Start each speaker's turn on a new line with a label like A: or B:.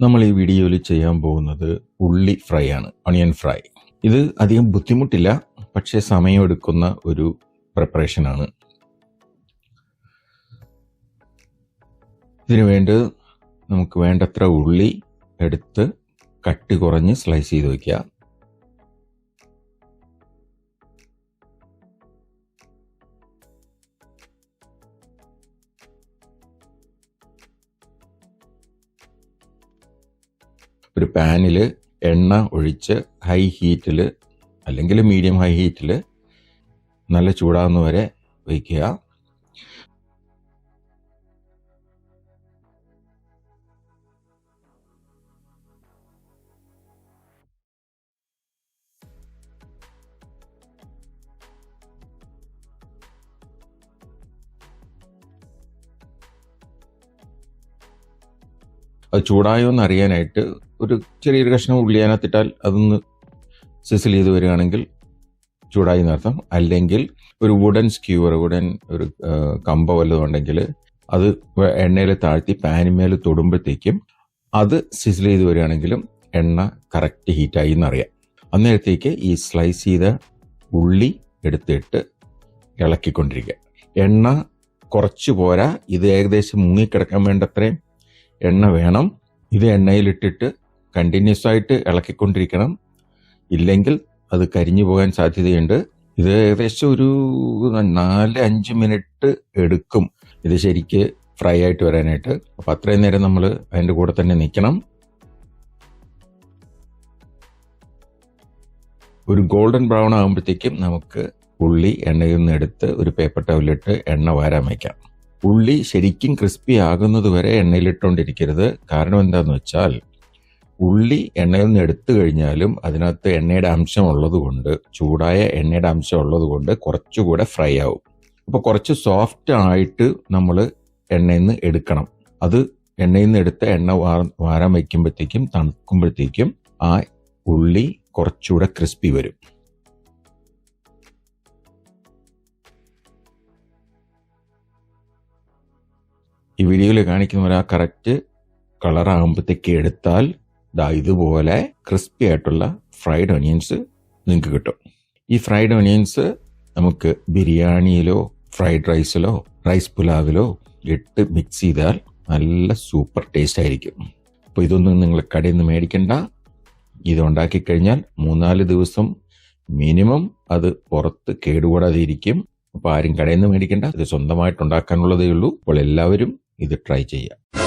A: നമ്മൾ ഈ വീഡിയോയിൽ ചെയ്യാൻ പോകുന്നത് ഉള്ളി ഫ്രൈ ആണ് ഓണിയൻ ഫ്രൈ ഇത് അധികം ബുദ്ധിമുട്ടില്ല പക്ഷേ സമയമെടുക്കുന്ന ഒരു പ്രിപ്പറേഷനാണ് ഇതിനു വേണ്ടി നമുക്ക് വേണ്ടത്ര ഉള്ളി എടുത്ത് കട്ടി കുറഞ്ഞ് സ്ലൈസ് ചെയ്ത് വയ്ക്കുക ഒരു പാനിൽ എണ്ണ ഒഴിച്ച് ഹൈ ഹീറ്റിൽ അല്ലെങ്കിൽ മീഡിയം ഹൈ ഹീറ്റിൽ നല്ല ചൂടാകുന്ന വരെ വയ്ക്കുക. അത് ചൂടായോ എന്ന് അറിയാനായിട്ട് ഒരു ചെറിയൊരു കഷ്ണം ഉള്ളി അതിനകത്തിട്ടാൽ അതൊന്ന് സിസിൽ ചെയ്ത് വരികയാണെങ്കിൽ ചൂടായി എന്നർത്ഥം അല്ലെങ്കിൽ ഒരു വുഡൻ സ്ക്യൂവർ വുഡൻ ഒരു കമ്പ വല്ലതും ഉണ്ടെങ്കിൽ അത് എണ്ണയിൽ താഴ്ത്തി പാനിമേൽ തൊടുമ്പോഴത്തേക്കും അത് സിസിൽ ചെയ്ത് വരികയാണെങ്കിലും എണ്ണ കറക്റ്റ് ഹീറ്റായി എന്നറിയാം. അന്നേരത്തേക്ക് ഈ സ്ലൈസ് ചെയ്ത ഉള്ളി എടുത്തിട്ട് ഇളക്കിക്കൊണ്ടിരിക്കുക. എണ്ണ കുറച്ച് പോരാ. ഇത് ഏകദേശം മുങ്ങിക്കിടക്കാൻ വേണ്ടത്രയും എണ്ണ വേണം. ഇത് എണ്ണയിലിട്ടിട്ട് കണ്ടിന്യൂസ് ആയിട്ട് ഇളക്കിക്കൊണ്ടിരിക്കണം. ഇല്ലെങ്കിൽ അത് കരിഞ്ഞു പോകാൻ സാധ്യതയുണ്ട്. ഇത് ഏകദേശം ഒരു നാല് അഞ്ച് മിനിറ്റ് എടുക്കും. ഇത് ശരിക്ക് ഫ്രൈ ആയിട്ട് വരാനായിട്ട്. അപ്പം അത്രയും നേരം നമ്മൾ അതിന്റെ കൂടെ തന്നെ നിൽക്കണം. ഒരു ഗോൾഡൻ ബ്രൗൺ ആകുമ്പോഴത്തേക്കും നമുക്ക് ഉള്ളി എണ്ണയിൽ നിന്ന് എടുത്ത് ഒരു പേപ്പർ ടവലിട്ട് എണ്ണ വാരാൻ വയ്ക്കാം ഉള്ളി ശരിക്കും ക്രിസ്പി ആകുന്നത് വരെ എണ്ണയിലിട്ടുകൊണ്ടിരിക്കരുത് കാരണം എന്താണെന്ന് വെച്ചാൽ ഉള്ളി എണ്ണയിൽ നിന്ന് എടുത്തു കഴിഞ്ഞാലും അതിനകത്ത് എണ്ണയുടെ അംശം ഉള്ളതുകൊണ്ട് ചൂടായ എണ്ണയുടെ അംശം ഉള്ളതുകൊണ്ട് കുറച്ചുകൂടെ ഫ്രൈ ആവും. അപ്പോൾ കുറച്ച് സോഫ്റ്റ് ആയിട്ട് നമ്മൾ എണ്ണയിൽ നിന്ന് എടുക്കണം. അത് എണ്ണയിൽ നിന്ന് എടുത്ത എണ്ണ വാരം വയ്ക്കുമ്പോഴത്തേക്കും തണുക്കുമ്പോഴത്തേക്കും ആ ഉള്ളി കുറച്ചുകൂടെ ക്രിസ്പി വരും. ഈ വീഡിയോയിൽ കാണിക്കുന്ന ആ കറക്റ്റ് കളർ ആകുമ്പോഴത്തേക്ക് എടുത്താൽ ദാ ഇതുപോലെ ക്രിസ്പി ആയിട്ടുള്ള ഫ്രൈഡ് ഒണിയൻസ് നിങ്ങൾക്ക് കിട്ടും. ഈ ഫ്രൈഡ് ഒണിയൻസ് നമുക്ക് ബിരിയാണിയിലോ ഫ്രൈഡ് റൈസിലോ റൈസ് പുലാവിലോ ഇട്ട് മിക്സ് ചെയ്താൽ നല്ല സൂപ്പർ ടേസ്റ്റ് ആയിരിക്കും. അപ്പോൾ ഇതൊന്നും നിങ്ങൾ കടയിൽ നിന്ന് മേടിക്കണ്ട. ഇത് ഉണ്ടാക്കി കഴിഞ്ഞാൽ മൂന്നാൽ ദിവസം മിനിമം അത് പുറത്ത് കേടുകൂടാതെ ഇരിക്കും. അപ്പോൾ ആരും കടയിൽ നിന്ന് മേടിക്കേണ്ട. ഇത് സ്വന്തമായിട്ട് ഉണ്ടാക്കാനുള്ളതേ ഉള്ളൂ. അപ്പോൾ എല്ലാവരും ഇത് ട്രൈ ചെയ്യുക.